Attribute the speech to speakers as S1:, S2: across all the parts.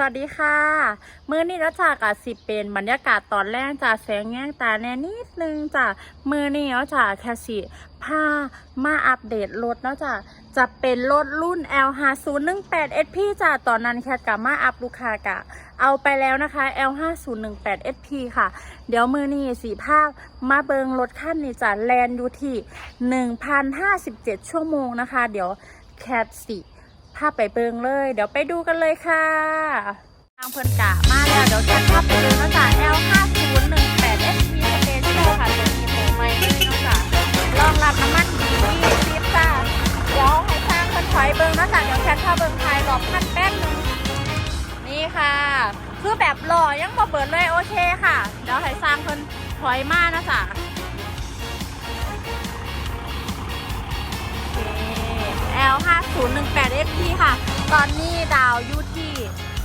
S1: สวัสดีค่ะมื้อนี้นะจ๊ะกับสิเป็นบรรยากาศตอนแรกจ้ะแสงแง่งตาแน่นิดนึงจ้ะมื้อนี้เนาะจ้ะแค่สิพามาอัปเดตรถเนาะจ้ะจะเป็นรถรุ่น L 5 0 1 8 SP จ้ะตอนนั้นแคทกับมาอัพลูกค้ากะ เอาไปแล้วนะคะ L 5 0 1 8 SP ค่ะ เดี๋ยวมือนี้สีภาพมาเบิงรถขั้นนี้จ้ะแลนอยู่ที่ 1,057 ชั่วโมงนะคะ เดี๋ยวแคทสิ ภาพไปเบิงเลย เดี๋ยวไปดูกันเลยค่ะ ทางเพิ่นกะมาแล้ว เดี๋ยวแคทภาพไปเบิงนะจ๊ะ L 5 0 1 8 SP Special ค่ะตัวนี้โมไม่ด้วยนาะจ๊ะรองรับน้ำมันดีซีฟจ้าเดี๋ยวให้สร้างเพิ่นถอยเบิงนะจ๊ะเดี๋ยวแคทภาพเบิงภายรอบขั้นแป๊บนึงนี่ค่ะ คือแบบหล่อยังบ่เปิดเลยโอเคค่ะ เดี๋ยวให้สร้างเพิ่นถอยมานะจ๊ะ 018fp ค่ะ ตอนนี้ดาวอยู่ที่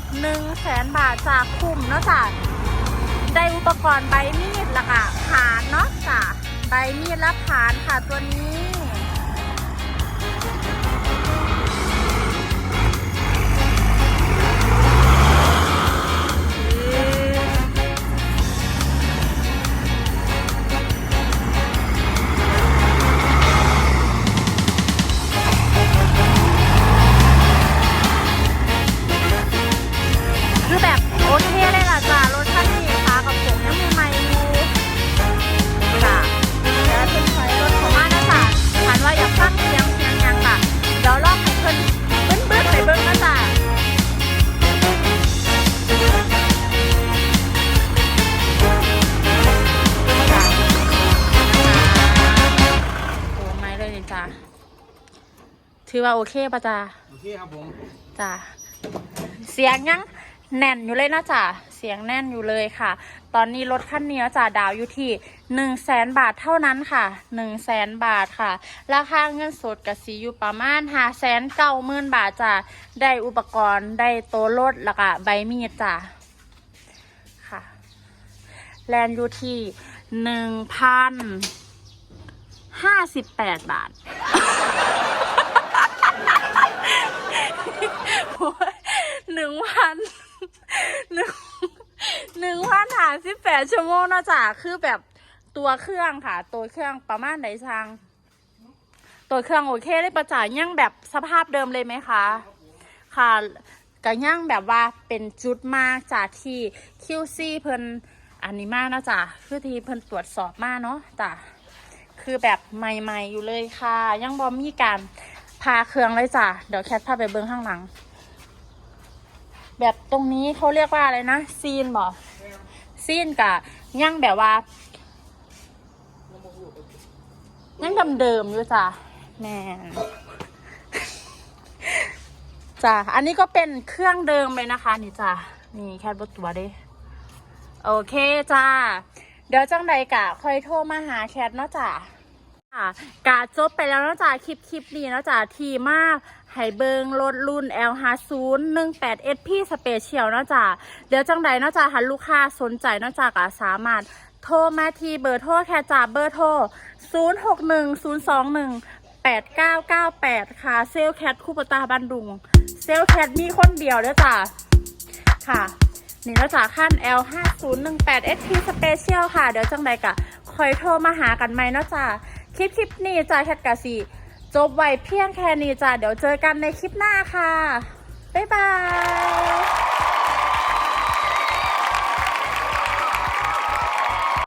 S1: 1แสนบาทจากคุ้มเนาะจ้ะได้อุปกรณ์ใบมีดและค่ะผานเนาะจ้ะใบมีดและผานค่ะตัวนี้ ถือว่าโอเคป่ะจ้ะ
S2: โอเคครับผม
S1: จ้ะเสียงยังแน่นอยู่เลยนะจ๊ะเสียงแน่นอยู่เลยค่ะ ตอนนี้รถคันนี้นะจ๊ะดาวอยู่ที่หนึ่งแสนบาทเท่านั้นค่ะหนึ่งแสนบาทค่ะ ราคาเงินสดกับสีอยู่ประมาณห้าแสนเก้าหมื่นบาทจ้ะได้อุปกรณ์ได้โตัวรถแล้วก็ใบมีดจ้ะค่ะ แลนด์อยู่ที่หนึ่งพันห้าสิบแปดบาท หนึ่งพันหนึ่งห นึ่งพันหาสิบแปดชั่วโมงนะจ้ะคือแบบตัวเครื่องค่ะ ตัวเครื่องประมาณไหนทาง ตัวเครื่องโอเคเลยประจ่ายยังแบบสภาพเดิมเลยไหมคะ ค่ะก็ยังแบบว่าเป็นจุดมากจากที่ QC เพิ่นอันนี้มากนะจ๊ะคือที่เพิ่นตรวจสอบมากเนาะจ้ะคือแบบใหม่ๆอยู่เลยค่ะ ยังบอมีการพาเครื่องเลยจ้ะเดี๋ยวแคทพาไปเบิ้งข้างหลัง แบบตรงนี้เขาเรียกว่าอะไรนะซีนบอก ซีนกะย่างแบบว่ายังเดิมๆอยู่จ้ะแม่จ้ะอันนี้ก็เป็นเครื่องเดิมเลยนะคะ นี่จ้ะนี่แค่บตัวเด้โอเคจ้าเดี๋ยวจังใดกะค่อยโทรมาหาแคทเนาะจ้ะ ค่ะกาจบไปแล้วนะจ้ะคลิปคลิปนี้นะจ้ะทีมากให้เบิงรถรุ่น L 5 0 1 8 SP Special เนะจ้ะเดี๋ยวจังใดนะจ้ะถ้าลูกค้าสนใจนะจ้ะก็สามารถโทรมาที่เบอร์โทรแค่จ้ะเบอร์โทร 0 6 1 0 2 1 8 9 9 8 ค่ะ เซลแคทคูปตาบันดุง เซลแคทมีคนเดียวเด้อจ้ะค่ะ นี่เราจากขั้น L 5 0 1 8 SP Special ค่ะ เดี๋ยวจังใดกะคอยโทรมาหากันไหมนะจ้ะ คลิปคลิปนี้จ้าแคทกะสีจบไว้เพียงแค่นี้จ้าเดี๋ยวเจอกันในคลิปหน้าค่ะ บ๊ายบาย